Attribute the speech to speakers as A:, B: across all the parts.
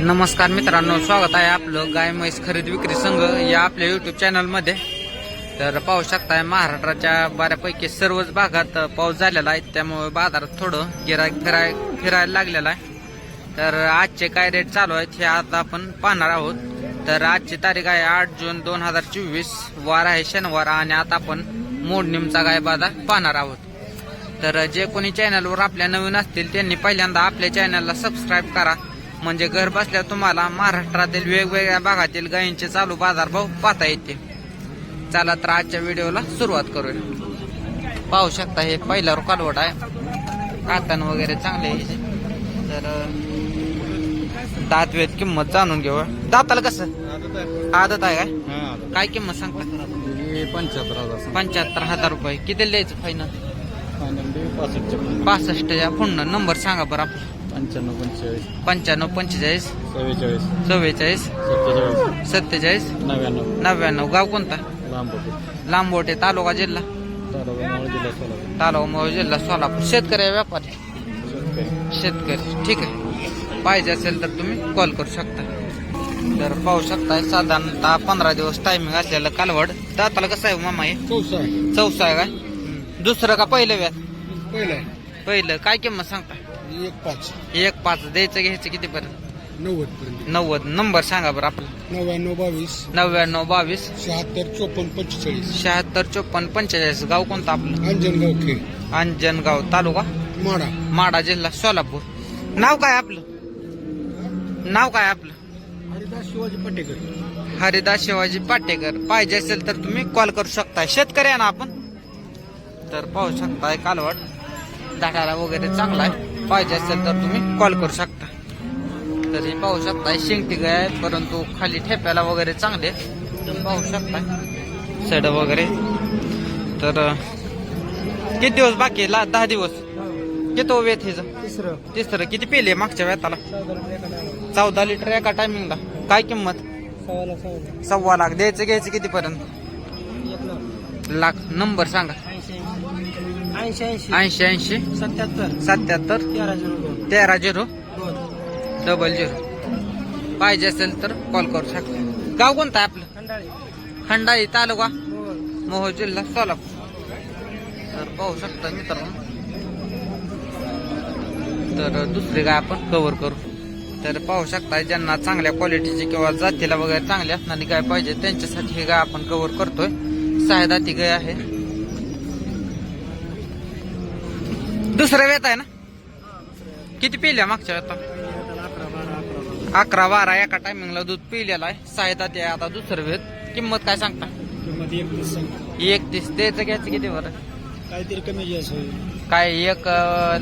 A: नमस्कार मित्रांनो स्वागत आहे आपलं गाय म्हैस खरेदी विक्री संघ या आपल्या युट्यूब चॅनलमध्ये तर पाहू शकताय महाराष्ट्राच्या बऱ्यापैकी सर्वच भागात पाऊस झालेला आहे. त्यामुळे बाजारात थोडं गिराईक फिराय फिरायला लागलेला आहे. तर आजचे काय रेट चालू आहेत हे आता आपण पाहणार आहोत. तर आजची तारीख आहे आठ जून दोन हजार चोवीस. वार आहे शनिवार आणि आता आपण मोडनीमचा गाय बाजार पाहणार आहोत. तर जे कोणी चॅनलवर आपल्या नवीन असतील त्यांनी पहिल्यांदा आपल्या चॅनलला सबस्क्राईब करा. म्हणजे घर बसल्या तुम्हाला महाराष्ट्रातील वेगवेगळ्या भागातील गायींचे चालू बाजारभाव पाहता येतील. चला तर आजच्या व्हिडिओला सुरुवात करूया. पाहू शकता हे पहिला कालवड आहे. कातन वगैरे चांगले. तर अं, दात वेद किंमत जाणून घेऊ. दाताला कसं? आदत आहे काय? काय किंमत सांगता?
B: पंच्याहत्तर हजार
A: पंच्याहत्तर हजार रुपये. किती द्यायचं फायनल
B: पासष्ट
A: पासष्टच्या फोन नंबर सांगा बरं आपला.
B: पंच्याण्णव पंचेचाळीस.
A: पंच्याण्णव पंचेचाळीस.
B: चव्वेचाळीस
A: चव्वेचाळीस.
B: सत्तेचाळीस.
A: सत्तेचाळीस.
B: नव्याण्णव.
A: नव्याण्णव. गाव कोणता?
B: लांबोटे.
A: लांबोटे तालुका जिल्हा?
B: तालुका मोहोळ जिल्हा सोलापूर.
A: तालुका मोहोळ जिल्हा सोलापूर. शेतकरी आहे व्यापारी
B: शेतकरी.
A: शेतकरी. ठीक आहे. पाहिजे असेल तर तुम्ही कॉल करू शकता. तर पाहू शकता साधारणतः पंधरा दिवस टायमिंग असलेलं कालवड. दाताला कसं आहे हो मामा हे?
B: चौसा
A: चौसा आहे काय? दुसरं का पहिलं व्याज?
B: पहिला
A: पहिलं. काय किंमत सांगता?
B: एक पाच.
A: एक पाच द्यायचं घ्यायचं किती पर्यंत?
B: नव्वद पर्यंत.
A: नव्वद. नंबर सांगा बरं आपला.
B: नव्याण्णव बावीस.
A: नव्याण्णव बावीस.
B: शहात्तर चोपन्न पंचेचाळीस.
A: शहात्तर चोपन्न पंचेचाळीस. गाव कोणतं आपलं?
B: अंजनगाव खेळ.
A: अंजनगाव तालुका?
B: माडा.
A: माडा जिल्हा सोलापूर. नाव काय आपलं? नाव काय आपलं?
B: हरिदास शिवाजी पटेकर.
A: हरिदास शिवाजी पाटेकर. पाहिजे असेल तर तुम्ही कॉल करू शकताय. शेतकरी आहे ना आपण? तर पाहू शकताय कालवड. दाटाला वगैरे चांगला आहे. पाहिजे असेल तर तुम्ही कॉल करू शकता. तरी पाहू शकताय शिंगटी गाय आहे परंतु खाली ठेप्याला वगैरे चांगले तुम्ही पाहू शकताय. सड वगैरे. तर किती दिवस बाकी? ला दहा दिवस. किती वेत हिचं?
B: तिसरं.
A: तिसरं. किती पेले मागच्या वेताला चौदा लिटर एका टायमिंगला काय किंमत?
B: सव्वा
A: लाख. द्यायचं घ्यायचं किती पर्यंत
B: एक
A: लाख. नंबर सांगा.
B: ऐंशी ऐंशी.
A: ऐंशी ऐंशी.
B: सत्याहत्तर.
A: सत्याहत्तर.
B: तेरा झिरो दोन.
A: तेरा झिरो.
B: दोन.
A: Double zero. पाहिजे असेल तर कॉल करू शकता. गाव कोणतं आहे आपलं?
B: खंडाळी.
A: खंडाळी तालुका?
B: मोहोळ
A: मोहोळ जिल्हा सोलापूर. तर पाहू शकता मित्रांनो. तर दुसरी गाय आपण कव्हर करू. तर पाहू शकता ज्यांना चांगल्या क्वालिटीची किंवा जातीला वगैरे चांगली असणारी गाय पाहिजे त्यांच्यासाठी ही गाय आपण कव्हर करतोय. सायदाती गाय आहे. दुसरा वेत आहे ना? किती पिल्या मागच्या वेता? अकरा बारा एका टायमिंगला दूध पिलेला आहे. सायदाती आहे आता दुसरं वेत. किंमत काय सांगता?
B: किंमत एक तीस सांग.
A: एकतीस. द्यायचं घ्यायचं किती बरं?
B: काहीतरी कमी जास्त
A: काय एक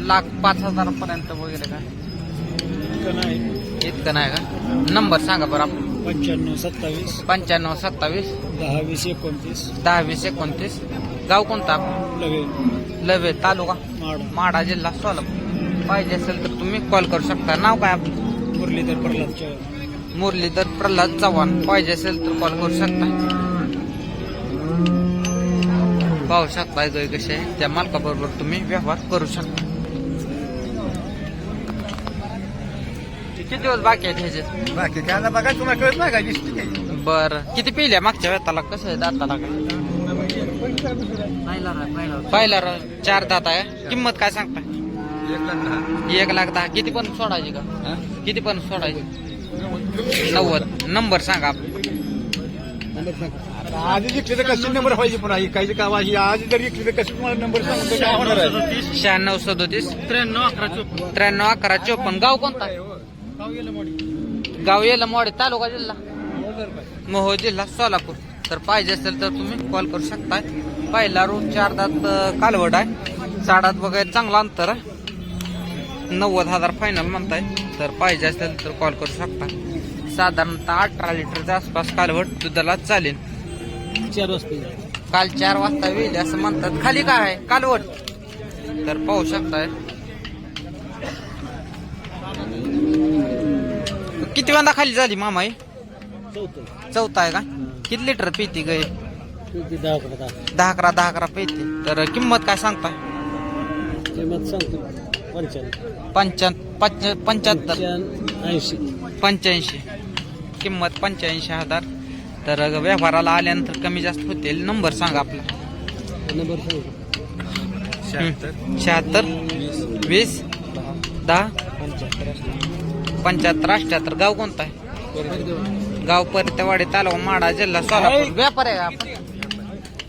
A: लाख पाच हजारापर्यंत वगैरे काय?
B: इतकं नाही.
A: इतकं नाही का? नंबर सांगा बरं आपण
B: पंच्याण्णव सत्तावीस.
A: पंच्याण्णव सत्तावीस.
B: दहा वीस एकोणतीस.
A: दहा वीस एकोणतीस. गाव कोणतं आपण
B: लगे
A: लवे तालुका
B: माड
A: माडा जिल्हा सोलापूर. पाहिजे असेल तर तुम्ही कॉल करू शकता. नाव काय आपलं?
B: मुरलीधर प्रल्हाद चव्हाण.
A: मुरलीधर प्रल्हाद चव्हाण. पाहिजे असेल तर कॉल करू शकता. पाहू शकता गाय कसे आहे त्या मालकाबरोबर तुम्ही व्यवहार करू शकता. किती दिवस बाकी आहेत ह्याचे
B: बाकी काय बघा तुम्हाला कळत नाही का? दिसते
A: बर. किती पिल्या मागच्या वेताला कसं आहे दाताला काय? पहिला र- चार दात आहे. किंमत काय सांगता एक लाख दहा. किती पण सोडायची का? किती पण सोडायची? नव्वद. नंबर सांगा. आपला.
B: आधी जिंकली तर कशी नंबर पाहिजे पुन्हा? ही काही काम आज जर जिंकली तर कशी तुम्हाला नंबर सांगतो? काय होणार आहे?
A: शहाण्णव सदोतीस.
B: त्र्याण्णव अकरा चोपन्न.
A: त्र्याण्णव अकरा चोपन्न. गाव कोणता गाव येलं मोडे तालुका जिल्हा? मोहो जिल्हा सोलापूर. तर पाहिजे असेल तर तुम्ही कॉल करू शकता पहिला रूम चार दात कालवड आहे. साडात वगैरे चांगला अंतर आहे. नव्वद हजार फायनल म्हणताय. तर पाहिजे असेल तर कॉल करू शकता. साधारणतः अठरा लिटरच्या आसपास कालवड दुधाला चालेल.
B: चार वाजता
A: काल चार वाजता येईल असं म्हणतात. खाली काय आहे? कालवड. तर पाहू शकताय. किती वेळा खाली झाली मामा ही
B: चौथं.
A: चौथा आहे का? किती लिटर पिती गाय
B: दहा अकरा दहा.
A: अकरा पिती. तर किंमत काय सांगताय?
B: किंमत सांगतो पंच्याण्णव.
A: पंच्या पंच्या- पंच्याहत्तर.
B: ऐंशी.
A: पंच्याऐंशी. किंमत पंच्याऐंशी हजार. तर व्यवहाराला आल्यानंतर कमी जास्त होतील. नंबर सांगा आपला.
B: नंबर सांग.
A: शहात्तर. वीस. दहा.
B: पंच्याहत्तर
A: पंच्याहत्तर अठ्ठ्याहत्तर. गाव कोणतं आहे? गाव परतेवाडी तालुका माडा जिल्हा सोलापूर. व्यापार आहे आपण.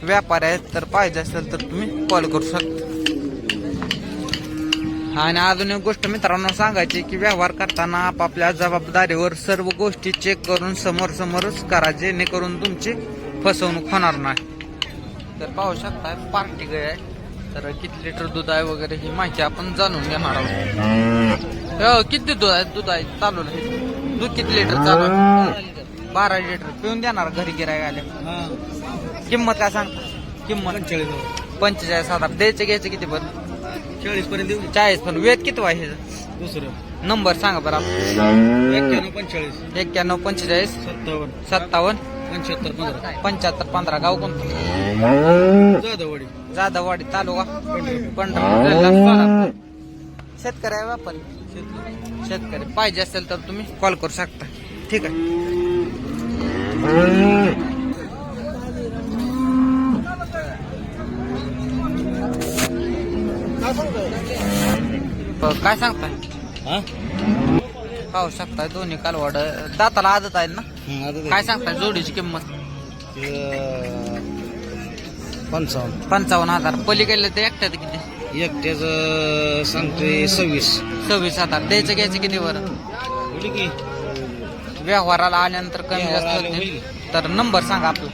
A: व्यापार आहेत तर पाहिजे असेल तर तुम्ही कॉल करू शकता. आणि अजून एक गोष्ट मित्रांनो सांगायची की व्यवहार करताना आपापल्या जबाबदारीवर सर्व गोष्टी चेक करून समोर समोरच करा जेणेकरून तुमची फसवणूक होणार नाही. तर पाहू शकता पार्टी गाय आहे. तर किती लिटर दूध आहे वगैरे ही माहिती आपण जाणून घेणार आहोत. हो, किती दूध आहे? दूध आहे चालू आहे. दूध किती लिटर चालू बारा लिटर पिऊन देणार घरी गिराय आले. किंमत काय सांगता? किंमत?
B: पंचेचाळीस
A: पंचेचाळीस हजार. द्यायचे घ्यायचे किती पण?
B: चाळीस पर्यंत देऊ
A: चाळीस पण. वेद किती आहे
B: दुसरं.
A: नंबर सांगा बरं.
B: एक्क्याण्णव पंचेचाळीस.
A: एक्क्याण्णव पंचेचाळीस.
B: सत्तावन्न.
A: सत्तावन्न.
B: पंच्याहत्तर पंधरा.
A: पंच्याहत्तर पंधरा. गाव कोणतं?
B: जाधववाडी.
A: जाधववाडी तालुका.
B: पंढरपूर.
A: शेतकरी आहे व्यापारी. शेतकरी पाहिजे असेल तर तुम्ही कॉल करू शकता. ठीक आहे. काय सांगताय? पाहू शकताय दोन्ही कालवाड. दाताला आदत आहेत ना? काय सांगताय जोडीची किंमत?
B: पंचावन्न.
A: पंचावन्न हजार. पलीकडले ते एकट्यात किती?
B: एकट्याच सांगतोय सव्वीस.
A: सव्वीस हजार. द्यायचं घ्यायचं किती
B: की.
A: व्यवहाराला आल्यानंतर कमी जास्त
B: व्यवहाराला.
A: तर नंबर सांगा आपला.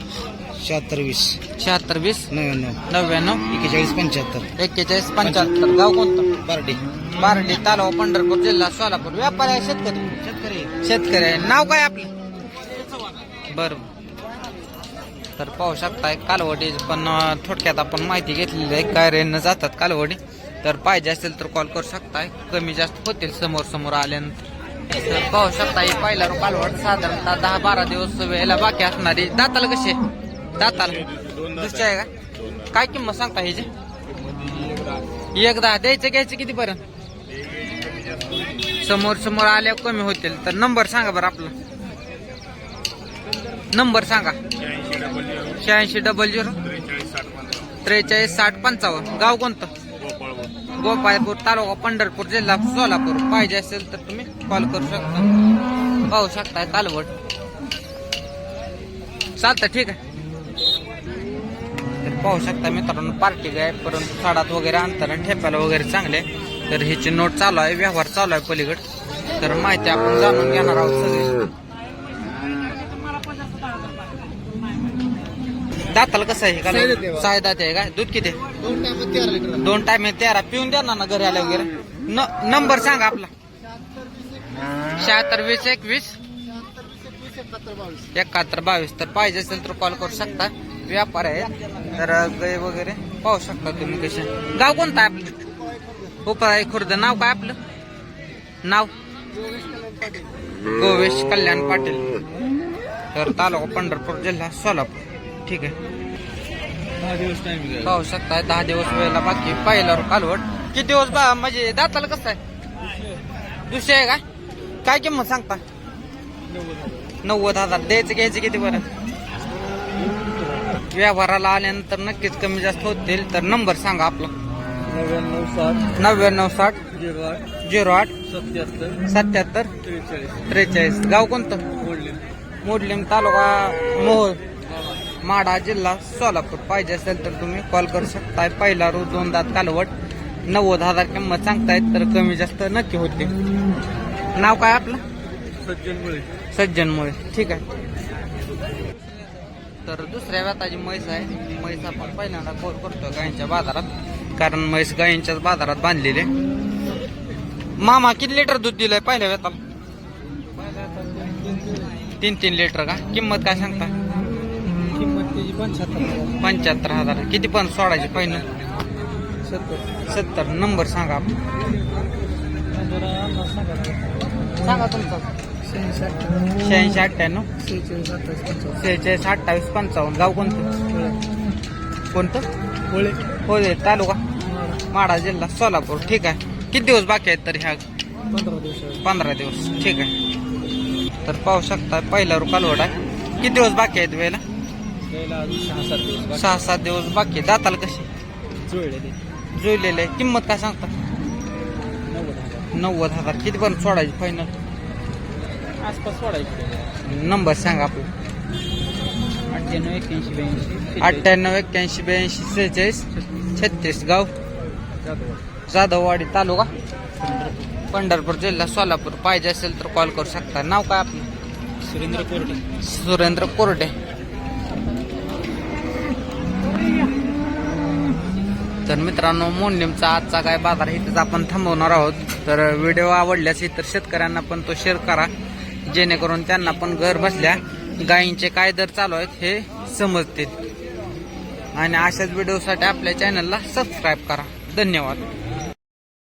B: शहात्तर वीस
A: शहात्तर वीस
B: नव्याण्णव.
A: नव्याण्णव.
B: एक्केचाळीस पंच्याहत्तर.
A: एक्केचाळीस पंच्याहत्तर. गाव कोणतं?
B: पार्टी
A: बारडी तालुका पंढरपूर जिल्हा सोलापूर. व्यापारी आहे शेतकरी.
B: शेतकरी.
A: शेतकरी आहे नाव काय आपलं? बर. तर पाहू शकताय कालवडी पण अं, थोडक्यात आपण माहिती घेतलेली आहे. काय रेन जातात कालवडी. तर पाहिजे असेल तर कॉल करू शकताय. कमी जास्त होतील समोर समोर आल्यानंतर. तर पाहू शकताय पहिला रो साधारणतः दहा बारा दिवस वेळेला बाकी असणारी. दाताला कशी आहे? दाताला. दुसऱ्या आहे का? काय किंमत सांगता ह्याची? एकदा द्यायचं घ्यायचं किती पर्यंत? समोर समोर आल्या कमी होतील. तर नंबर सांगा बरं आपला. नंबर सांगा. शहाऐंशी डबल झिरो. त्रेचाळीस साठ पंचावन्न. गाव कोणतं? गोपाळपूर तालुका पंढरपूर जिल्हा सोलापूर. पाहिजे असेल तर तुम्ही कॉल करू शकता. पाहू शकताय तालवट चालतं ठीक आहे. तर पाहू शकता मित्रांनो पार्टी गाय परंतु साडात वगैरे अंतर ठेपायला वगैरे चांगले. तर ह्याची नोट चालू आहे व्यवहार चालू आहे पलीकड. तर माहिती आपण जाणून घेणार आहोत सगळी. दाताला कसं आहे का. साय दात आहे का? दूध किती?
B: दोन
A: टाइम तेरा पिऊन द्या ना घरी आल्या वगैरे. नंबर सांगा आपला. शहात्तर वीस एकवीस. एकाहत्तर बावीस. तर पाहिजे असेल तर कॉल करू शकता. व्यापार आहे. तर गाय वगैरे पाहू शकता तुम्ही कसे. गाव कोणतं आहे आपलं? उपराई खुर्द. नाव काय आपलं? नाव? गोवेश कल्याण पाटील. तर तालुका पंढरपूर जिल्हा सोलापूर. ठीक आहे.
B: दहा दिवस टाइम
A: पाहू शकताय दहा दिवस वेळेला बाकी पहिला कालवट किती दिवस बा म्हणजे दाताला कसं आहे? दुसरे आहे का? काय किंमत सांगता? नव्वद हजार. द्यायचं घ्यायचं किती बरं? व्यवहाराला आल्यानंतर नक्कीच कमी जास्त होतील तर नंबर सांगा आपला.
B: नव्याण्णव सात
A: नव्याण्णव साठ.
B: झिरो आठ.
A: झिरो आठ.
B: सत्याहत्तर.
A: सत्याहत्तर.
B: त्रेचाळीस.
A: त्रेचाळीस. गाव कोणतं?
B: ओढले
A: मोडलीम तालुका मोहोळ. माडा जिल्हा सोलापूर. पाहिजे असेल तर तुम्ही कॉल करू शकताय. पहिला रोज दोन दात कालवट. नव्वद हजार किंमत सांगतायत तर कमी जास्त नक्की होते. नाव काय आपलं?
B: सज्जन मुळे.
A: सज्जनमुळे ठीक आहे. तर दुसऱ्या व्याताची म्हैस आहे. म्हैस आपण पहिल्यांदा कॉल करतो गायींच्या बाजारात. कारण म्हैस गायींच्याच बाजारात बांधलेली. मामा किती लिटर दूध दिलंय पहिल्या व्याताला? तीन तीन लिटर का? किंमत काय सांगता
B: त्याची पंच्याहत्तर
A: पंच्याहत्तर हजार. किती पण सोडायचे पहिलं.
B: सत्तर.
A: सत्तर. नंबर सांगा. सांगा तुमचा. शहाऐंशी अठ्ठ्याण्णव.
B: सेहेचाळीस अठ्ठावीस पंचावन्न.
A: सेहेचाळीस अठ्ठावीस पंचावन्न. गाव कोणतं? कोणतं?
B: होळे
A: होय तालुका? माडा जिल्हा सोलापूर. ठीक आहे. किती दिवस बाकी आहेत तर ह्या?
B: पंधरा दिवस.
A: पंधरा दिवस. ठीक आहे. तर पाहू शकता पहिला रू कालवड आहे किती दिवस बाकी आहेत वेळेला?
B: अजून सहा सात दिवस
A: सहा सात दिवस बाकी. दाताला कशी? जुळलेले आहे किंमत काय सांगता?
B: नव्वद हजार.
A: नव्वद हजार. किती पर्यंत सोडायची फायनल
B: आसपास सोडायचे.
A: नंबर सांगा आपला.
B: अठ्ठ्याण्णव एक्क्याऐंशी ब्याऐंशी
A: अठ्ठ्याण्णव एक्क्याऐंशी ब्याऐंशी सेहेचाळीस छत्तीस. गाव? जाधववाडी. तालुका? पंढरपूर. जिल्हा सोलापूर. पाहिजे असेल तर कॉल करू शकता. नाव काय आपलं?
B: सुरेंद्र कोरडे.
A: सुरेंद्र कोरडे. तर मित्रांनो मोंडिमचा आजचा काय बाजार इथेच आपण थांबवणार आहोत. तर व्हिडिओ आवडल्यास इतर शेतकऱ्यांना पण तो शेअर करा. जेणेकरून त्यांना पण घर बसल्या गायींचे काय दर चालू आहेत हे समजतील. आणि अशाच व्हिडिओसाठी आपल्या चॅनलला सबस्क्राईब करा. धन्यवाद.